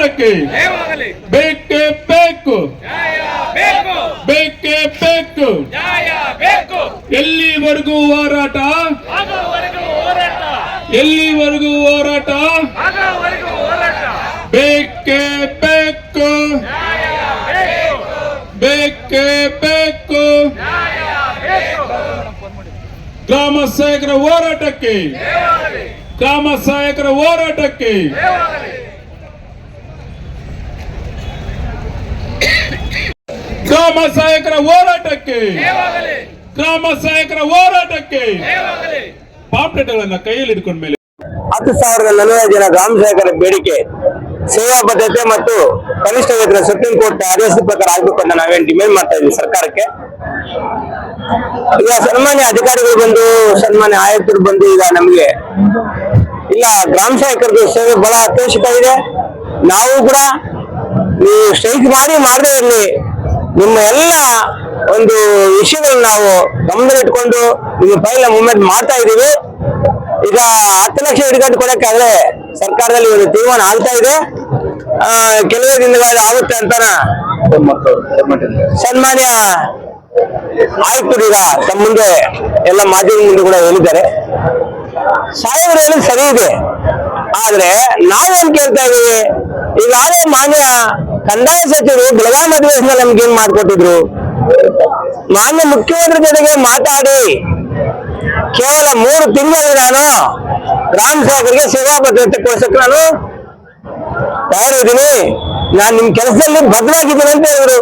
ಹೋರಾಟಕ್ಕೆ ಬೇಕೇ ಬೇಕು. ಬೇಕು. ಬೇಕೇ ಎಲ್ಲಿವರೆಗೂ ಹೋರಾಟ? ಎಲ್ಲಿವರೆಗೂ ಹೋರಾಟ? ಬೇಕೇ ಬೇಕು. ಬೇಕು. ಬೇಕೇ ಗ್ರಾಮ ಸಹಾಯಕರ ಹೋರಾಟಕ್ಕೆ. ಗ್ರಾಮ ಸಹಾಯಕರ ಹೋರಾಟಕ್ಕೆ. ಗ್ರಾಮ ಸಹಾಯಕರ ಹೋರಾಟಕ್ಕೆ. ಗ್ರಾಮ ಸಹಾಯಕರ ಹೋರಾಟಕ್ಕೆ. ಪಾಪ್ಲೆಟ್ಗಳನ್ನ ಕೈಯಲ್ಲಿ ಇಟ್ಕೊಂಡ ಮೇಲೆ. ಹತ್ತು ಸಾವಿರದ ನಲವತ್ತು ಜನ ಗ್ರಾಮ ಸಹಾಯಕರ ಬೇಡಿಕೆ ಸೇವಾ ಭದ್ರತೆ ಮತ್ತು ಕನಿಷ್ಠ ವೇತನ ಸುಪ್ರೀಂ ಕೋರ್ಟ್ ಆದೇಶದ ಪ್ರಕಾರ ಆಗ್ಬೇಕು ಅಂತ ನಾವೇನ್ ಡಿಮ್ಯಾಂಡ್ ಮಾಡ್ತಾ ಇದ್ದೀವಿ ಸರ್ಕಾರಕ್ಕೆ. ಈಗ ಸನ್ಮಾನ್ಯ ಅಧಿಕಾರಿಗಳು ಬಂದು ಸನ್ಮಾನ್ಯ ಆಯುಕ್ತರು ಬಂದು ಈಗ ನಮಗೆ ಇಲ್ಲ ಗ್ರಾಮ ಸಹಾಯಕರದ್ದು ಸೇವೆ ಬಹಳ ಅತ್ಯವಶ್ಯಕ ಇದೆ ನಾವು ಕೂಡ ನೀವು ಸ್ಟ್ರೈಕ್ ಮಾಡಿ ಮಾಡದೇ ಇರಲಿ. ನಿಮ್ಮ ಎಲ್ಲ ಒಂದು ವಿಷಯಗಳನ್ನ ನಾವು ಗಮನದಲ್ಲಿಟ್ಕೊಂಡು ನಿಮ್ಮ ಫೈಲ್ ಮೂವ್ಮೆಂಟ್ ಮಾಡ್ತಾ ಇದೀವಿ ಈಗ ಹತ್ತು ಲಕ್ಷ ಹಿಡ್ಕೊಂಡು ಕೊಡಕ್ಕಾದ್ರೆ ಸರ್ಕಾರದಲ್ಲಿ ಒಂದು ತೀರ್ಮಾನ ಆಗ್ತಾ ಇದೆ. ಕೆಲವೇ ದಿನಗಳಲ್ಲಿ ಆಗುತ್ತೆ ಅಂತಾನ ಸನ್ಮಾನ್ಯ ಆಯುಕ್ತರು ಈಗ ತಮ್ಮ ಮುಂದೆ ಎಲ್ಲ ಮಾಧ್ಯಮ ಮುಂದೆ ಕೂಡ ಹೇಳಿದ್ದಾರೆ. ಸಾಹೇಬರು ಸರಿ ಇದೆ ಆದ್ರೆ ನಾವೇನ್ ಕೇಳ್ತಾ ಇದೀವಿ ಈಗಾಗಲೇ ಮಾನ್ಯ ಕಂದಾಯ ಸಚಿವರು ಬೆಳಗಾವಿ ಅಧಿವೇಶನ ನಮ್ಗೆ ಏನ್ ಮಾಡ್ಕೊಟ್ಟಿದ್ರು? ಮಾನ್ಯ ಮುಖ್ಯಮಂತ್ರಿ ಜೊತೆಗೆ ಮಾತಾಡಿ. ಕೇವಲ ಮೂರು ತಿಂಗಳು ನಾನು ಗ್ರಾಮ ಸೇವಕರಿಗೆ ಸೇವಾ ಭದ್ರತೆ ಕೊಡ್ಸಕ್ ನಾನು ತಯಾರಿದ್ದೀನಿ ನಾನು ನಿಮ್ ಕೆಲಸದಲ್ಲಿ ಭದ್ರಾಗಿದ್ದೀನಿ ಅಂತ ಹೇಳಿದ್ರು.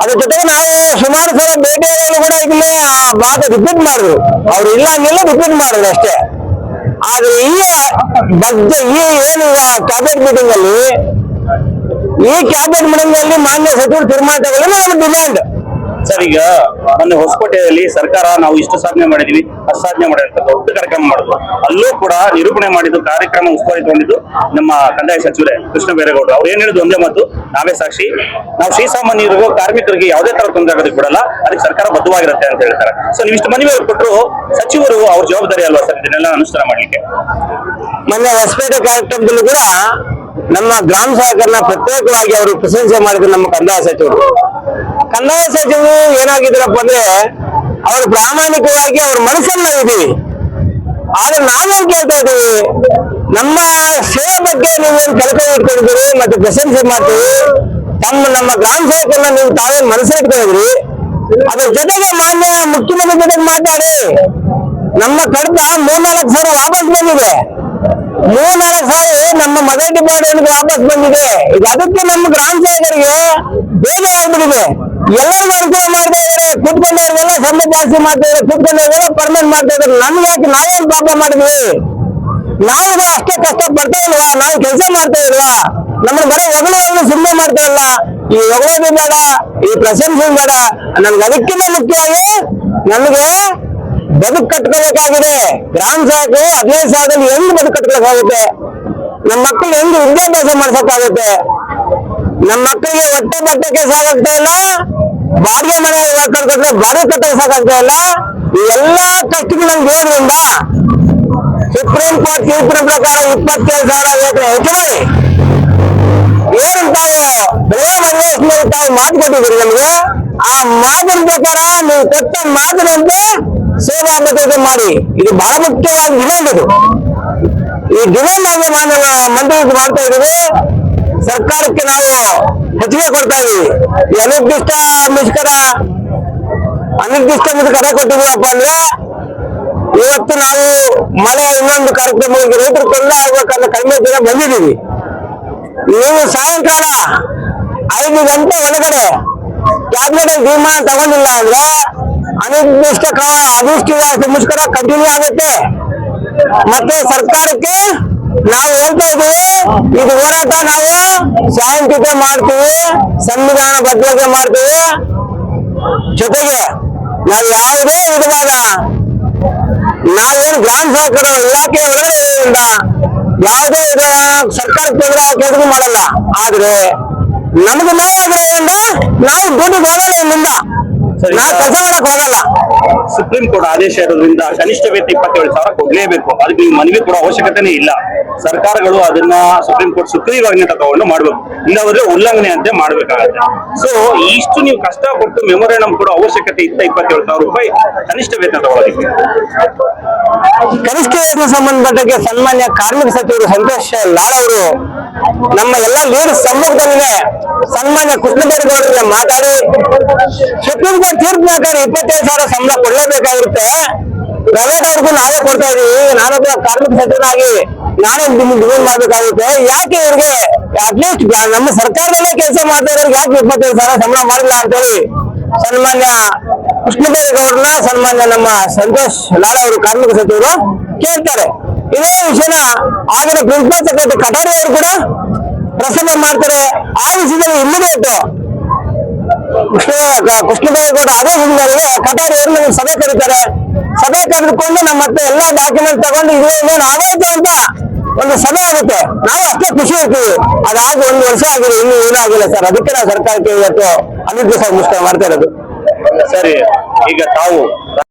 ಅದ್ರ ಜೊತೆಗೆ ನಾವು ಸುಮಾರು ಸಲ ಭೇಟಿಯಾಗಲು ಕೂಡ ಇದನ್ನೇ ಆ ಮಾತು ರಿಪೀಟ್ ಮಾಡಿದ್ರು. ಅವ್ರು ಇಲ್ಲ ಅಂದಿಲ್ಲ ರಿಪೀಟ್ ಮಾಡಿದ್ರು ಅಷ್ಟೇ. ಆದ್ರೆ ಈ ಬದ್ದ ಈ ಏನು ಕ್ಯಾಬಿನೆಟ್ ಮೀಟಿಂಗ್ ಅಲ್ಲಿ ಈ ಕ್ಯಾಬಿನೆಟ್ ಮೀಟಿಂಗ್ ಅಲ್ಲಿ ಮಾನ್ಯ ಸಚಿವರು ತೀರ್ಮಾನ ತಗೊಳ್ಳಿ ಡಿಮ್ಯಾಂಡ್ ಸರ್, ಈಗ ಮೊನ್ನೆ ಹೊಸಕೋಟೆಯಲ್ಲಿ ಸರ್ಕಾರ ನಾವು ಇಷ್ಟು ಸಾಧನೆ ಮಾಡಿದೀವಿ, ಅಷ್ಟು ಸಾಧನೆ ಮಾಡಿದಂತ ದೊಡ್ಡ ಕಾರ್ಯಕ್ರಮ ಮಾಡಿದ್ರು. ಅಲ್ಲೂ ಕೂಡ ನಿರೂಪಣೆ ಮಾಡಿದ್ದು ಕಾರ್ಯಕ್ರಮ ಉಸ್ತುವಾರಿ ತಗೊಂಡಿದ್ದು ನಮ್ಮ ಕಂದಾಯ ಸಚಿವರೇ ಕೃಷ್ಣ ಬೈರೇಗೌಡರು. ಅವ್ರು ಏನ್ ಹೇಳಿದ್ರು ಒಂದೇ ಮಾತು, ನಾವೇ ಸಾಕ್ಷಿ. ನಾವು ಶ್ರೀಸಾಮಾನ್ಯರಿಗೂ ಕಾರ್ಮಿಕರಿಗೆ ಯಾವುದೇ ತರ ತೊಂದರೆ ಆಗೋದಕ್ಕೆ ಬಿಡಲ್ಲ, ಅದಕ್ಕೆ ಸರ್ಕಾರ ಬದ್ಧವಾಗಿರುತ್ತೆ ಅಂತ ಹೇಳ್ತಾರೆ. ಸೊ ನೀವು ಇಷ್ಟು ಮನವಿ ಕೊಟ್ಟರು ಸಚಿವರು ಅವ್ರ ಜವಾಬ್ದಾರಿ ಅಲ್ವಾ ಸರ್? ಇದನ್ನೆಲ್ಲ ಅನುಷ್ಠಾನ ಮಾಡ್ಲಿಕ್ಕೆ. ಮೊನ್ನೆ ಹೊಸಪೇಟೆ ಕಾರ್ಯಕ್ರಮದಲ್ಲೂ ಕೂಡ ನಮ್ಮ ಗ್ರಾಮ ಸಹಕಾರನ ಪ್ರತ್ಯೇಕವಾಗಿ ಅವರು ಪ್ರಶಂಸೆ ಮಾಡಿದ್ರು ನಮ್ಮ ಕಂದಾಯ ಸಚಿವರು. ಕಂದಾಯ ಸಚಿವರು ಏನಾಗಿದ್ರಪ್ಪ ಅಂದ್ರೆ, ಅವರು ಪ್ರಾಮಾಣಿಕವಾಗಿ ಅವ್ರ ಮನಸ್ಸನ್ನ ಇದೀವಿ ಆದ್ರೆ ನಾವೇನ್ ಕೇಳ್ತಾ ಇದ್ದೀವಿ? ನಮ್ಮ ಸೇವೆ ಬಗ್ಗೆ ನೀವೇನ್ ಕಲ್ಪನೆ ಇಟ್ಕೊಂಡಿದ್ದೀರಿ ಮತ್ತೆ ಪ್ರಶಂಸೆ ಮಾಡ್ತೀವಿ ತಮ್ಮ, ನಮ್ಮ ಗ್ರಾಮ ಸಹಕರನ್ನ ನೀವು ತಾವೇನ್ ಮನಸ್ಸಿಟ್ಕೊಂಡಿದ್ರಿ ಅದ್ರ ಜೊತೆಗೆ ಮಾನ್ಯ ಮುಖ್ಯಮಂತ್ರಿ ಜೊತೆಗೆ ಮಾತಾಡಿ. ನಮ್ಮ ಕಡಿತ ಮೂರ್ನಾಲ್ಕು ಸಾವಿರ ವಾಪಸ್ ಬಂದಿದೆ. ಮೂರ್ನಾಲ್ಕು ಸಾವಿರ ನಮ್ಮ ಮದರ್ ಡಿಪಾರ್ಟ್ಮೆಂಟ್ ವಾಪಸ್ ಬಂದಿದೆ. ಈಗ ಅದಕ್ಕೆ ನಮ್ಮ ಗ್ರಾಮ ಸೇವಕರಿಗೆ ಬೇಜಾರಾಗ್ಬಿಟ್ಟಿದೆ ಎಲ್ಲರಿಗೂ ಅನುಕೂಲ ಮಾಡ್ತಾ ಇದ್ದಾರೆ. ಕುತ್ಕೊಂಡವ್ರಿಗೆಲ್ಲ ಸಂಬಳ ಜಾಸ್ತಿ ಮಾಡ್ತಾ ಇದ್ದಾರೆ. ಕುತ್ಕೊಂಡವ್ರಿಗೆಲ್ಲ ಪರ್ಮನೆಂಟ್ ಮಾಡ್ತಾ ಇದ್ದಾರೆ. ನಮ್ಗೆ ಯಾಕೆ ನಾವೇನ್ ಪಾಪ ಮಾಡಿದ್ವಿ? ನಾವು ಅಷ್ಟೇ ಕಷ್ಟ ಪಡ್ತಾ ಇಲ್ವಾ? ನಾವು ಕೆಲಸ ಮಾಡ್ತಾ ಇಲ್ವಾ? ನಮ್ಮನ್ನ ಬರೀ ಹೊಗಳೋದು ಸುಮ್ಮನೆ ಮಾಡ್ತಾ ಇಲ್ಲ. ಈ ಹೊಗಳೋದು ಬೇಡ, ಈ ಪ್ರಶಂಸೆ ಬೇಡ. ನಮ್ಗೆ ಅದಕ್ಕಿಂತ ಮುಖ್ಯವಾಗಿ ನಮಗೆ ಬದುಕು ಕಟ್ಕೋಬೇಕಾಗಿದೆ ಗ್ರಾಮ ಸಾಕು, ಹದಿನೈದು ಸಾವಿರದಲ್ಲಿ ಹೆಂಗ್ ಬದುಕು ಕಟ್ಕೋಬೇಕಾಗುತ್ತೆ ನಮ್ಮ ಮಕ್ಕಳು ಹೆಂಗ್ ವಿದ್ಯಾಭ್ಯಾಸ ಮಾಡ್ಸಕ್ಕಾಗುತ್ತೆ? ನಮ್ಮ ಮಕ್ಕಳಿಗೆ ಹೊಟ್ಟೆ ಬಟ್ಟಕ್ಕೆ ಸಾಕಾಗ್ತಾ ಇಲ್ಲ, ಬಾಡಿಗೆ ಮನೆ ಕಟ್ಕೊಂಡ್ರೆ ಬಾಡಿಗೆ ಕಟ್ಟಕ್ಕೆ ಸಾಕಾಗ್ತಾ ಇಲ್ಲ. ಎಲ್ಲಾ ಕಷ್ಟಗಳು ಇರೋದ್ರಿಂದ ಸುಪ್ರೀಂ ಕೋರ್ಟ್ ತೀರ್ಪಿನ ಪ್ರಕಾರ ಇಪ್ಪತ್ತೇಳು ಸಾವಿರ ಹೆಚ್ಚುವರಿ ಏನು ತಾವು ಬೆಳಗಾವಿ ಅಧಿವೇಶನದಲ್ಲಿ ತಾವು ಮಾತು ಕೊಟ್ಟಿದ್ದೀರಿ ನಮ್ಗೆ. ಆ ಮಾತಿನ ಪ್ರಕಾರ ನೀವು ಕೊಟ್ಟ ಮಾತಿನಂತೆ ಸೇವಾ ಮಾಡಿ. ಇದು ಬಹಳ ಮುಖ್ಯವಾದ ಡಿಮ್ಯಾಂಡ್ ಇದು ಈ ಆಗಿ ಮಾನವ ಮಂತ್ರಿ ಮಾಡ್ತಾ ಸರ್ಕಾರಕ್ಕೆ ನಾವು ಹೆಚ್ಚಿಗೆ ಕೊಡ್ತಾ ಇದೀವಿ ಈ ಅನಿರ್ದಿಷ್ಟ ಮುಷ್ಕರ ಅನಿರ್ದಿಷ್ಟ ಮುಷ್ಕರ ಕೊಟ್ಟಿದ್ದೀವಪ್ಪ ಅಂದ್ರೆ, ಇವತ್ತು ನಾವು ಮಳೆ ಇನ್ನೊಂದು ಕಾರ್ಯಕ್ರಮಗಳಿಗೆ ರೈತರು ತೊಂದರೆ ಆಗ್ಬೇಕನ್ನ ಕಡಿಮೆ ದಿನ ಬಂದಿದ್ದೀವಿ. ನೀವು ಸಾಯಂಕಾಲ ಐದು ಗಂಟೆ ಒಳಗಡೆ ಕ್ಯಾಬಿನೆಟ್ ತೀರ್ಮಾನ ತಗೊಂಡಿಲ್ಲ ಅಂದ್ರೆ ಅನಿರ್ದಿಷ್ಟ ಕಾಲ ಅನಿಶ್ಚಿತ ಮುಷ್ಕರ ಕಂಟಿನ್ಯೂ ಆಗುತ್ತೆ. ಮತ್ತೆ ಸರ್ಕಾರಕ್ಕೆ ನಾವು ಹೇಳ್ತಾ ಇದ್ದೀವಿ, ಇದು ಹೋರಾಟ ನಾವು ಶಾಂತಿತೆ ಮಾಡ್ತೀವಿ, ಸಂವಿಧಾನ ಬದ್ಧತೆ ಮಾಡ್ತೀವಿ. ಜೊತೆಗೆ ನಾವು ಯಾವುದೇ ವಿಧವಾದ ನಾವೇನು ಗ್ರಾಮ ಸಹಕಾರ ಇಲಾಖೆ ಒಳಗಡೆ ಯಾವುದೇ ವಿಧ ಸರ್ಕಾರ ತೊಂದರೆ ಕೆಲಸ ಮಾಡಲ್ಲ. ಆದ್ರೆ ನಮ್ಗೆ ನ್ಯಾಯ ಆಗೋದ್ರಿಂದ ನಾವು ದುಡ್ಡು ಹೋಗಲ್ಲ ಇಲ್ಲಿಂದ. ನಾವು ಕೆಲಸ ಮಾಡಕ್ ಹೋಗಲ್ಲ. ಸುಪ್ರೀಂ ಕೋರ್ಟ್ ಆದೇಶ ಇರೋದ್ರಿಂದ ಕನಿಷ್ಠ ವೇತನ ಇಪ್ಪತ್ತೇಳು ಸಾವಿರ ಕೊಡ್ಲೇಬೇಕು ಅದಕ್ಕೆ ನೀವು ಮನವಿ ಕೊಡೋ ಅವಶ್ಯಕತೆನೇ ಇಲ್ಲ. ಸರ್ಕಾರಗಳು ಅದನ್ನ ಸುಪ್ರೀಂ ಕೋರ್ಟ್ ಸುಗ್ರೀವಾಜ್ಞೆ ತಗೊಂಡು ಮಾಡ್ಬೇಕು. ಇಲ್ಲವಾದ್ರೆ ಉಲ್ಲಂಘನೆ ಅಂತ ಮಾಡ್ಬೇಕಾಗತ್ತೆ. ಸೊ ಇಷ್ಟು ನೀವು ಕಷ್ಟಪಟ್ಟು ಮೆಮೊರೇಂಡಮ್ ಕೊಡೋ ಅವಶ್ಯಕತೆ ಇತ್ತ ಇಪ್ಪತ್ತೇಳು ಸಾವಿರ ರೂಪಾಯಿ ಕನಿಷ್ಠ ವೇತನ ತಗೊಳ್ಳೋದಕ್ಕೆ ಕನಿಷ್ಠ ಯೋಜನೆ ಸಂಬಂಧಪಟ್ಟಕ್ಕೆ ಸನ್ಮಾನ್ಯ ಕಾರ್ಮಿಕ ಸಚಿವರು ಸಂತೋಷ್ ಲಾಡ್ ಅವರು ನಮ್ಮ ಎಲ್ಲ ಲೀಡ್ ಸಮ್ಮುಖದಲ್ಲಿದೆ ಸನ್ಮಾನ್ಯ ಕೃಷ್ಣಬೈರೇಗೌಡರಿಗೆ ಮಾತಾಡಿ, ಸುಪ್ರೀಂ ಕೋರ್ಟ್ ತೀರ್ಪು ಪ್ರಕಾರ ಇಪ್ಪತ್ತೈದು ಸಾವಿರ ಸಂಬಳ ಕೊಡಲೇಬೇಕಾಗಿರುತ್ತೆ. ಪ್ರೈವೇಟ್ ಅವ್ರಿಗೂ ನಾವೇ ಕೊಡ್ತಾ ಇದೀವಿ. ನಾನೊಬ್ಬ ಕಾರ್ಮಿಕ ಸಚಿವನಾಗಿ ನಾನೇ ಡಿಮಾಂಡ್ ಮಾಡ್ಬೇಕಾಗುತ್ತೆ ಯಾಕೆ ಇವ್ರಿಗೆ ಅಟ್ಲೀಸ್ಟ್ ನಮ್ಮ ಸರ್ಕಾರದಲ್ಲೇ ಕೆಲಸ ಮಾಡ್ತಾ ಇರೋರಿಗೆ ಯಾಕೆ ಇಪ್ಪತ್ತೈದು ಸಾವಿರ ಸಂಬಳ ಮಾಡಿಲ್ಲ ಅಂತೇಳಿ ಸನ್ಮಾನ್ಯ ಕೃಷ್ಣಬೈರೇಗೌಡರನ್ನ ಸನ್ಮಾನ್ಯ ನಮ್ಮ ಸಂತೋಷ್ ಲಾಡ್ ಅವರು ಕಾರ್ಮಿಕ ಸಚಿವರು ಕೇಳ್ತಾರೆ. ಇದೇ ವಿಷಯನ ಆಗಿನ ಪ್ರಿನ್ಸಿಪಲ್ ಸೆಕ್ರೆಟರಿ ಅವರು ಕೂಡ ಪ್ರಸನ್ನ ಮಾಡ್ತಾರೆ. ಆ ವಿಷಯದಲ್ಲಿ ಇಮಿಡಿಯೇಟ್ ಕೃಷ್ಣ, ಕೃಷ್ಣಬೈರೇಗೌಡ ಅದೇ ಹಿನ್ನೆಲೆಯಲ್ಲಿ ಕಟಾರಿ ಅವರು ನಮ್ಗೆ ಸಭೆ ಕರೀತಾರೆ. ಸಭೆ ಕರೆದುಕೊಂಡು ನಮ್ಮ ಮತ್ತೆ ಎಲ್ಲಾ ಡಾಕ್ಯುಮೆಂಟ್ ತಗೊಂಡು ಇದು ಆಗೋಯ್ತು ಅಂತ ಒಂದು ಸಭೆ ಆಗುತ್ತೆ. ನಾವು ಅಷ್ಟೇ ಖುಷಿ ಇರ್ತೀವಿ ಅದಾಗಿ ಒಂದು ವರ್ಷ ಆಗಿದೆ, ಇನ್ನು ಆಗಿಲ್ಲ ಸರ್. ಅದಕ್ಕೆ ನಾವು ಸರ್ಕಾರಕ್ಕೆ ಇವತ್ತು ಅನಿರ್ದೇಶ ಮುಷ್ಕರ ಮಾಡ್ತಾ ಇರೋದು. ಸರಿ ಈಗ ತಾವು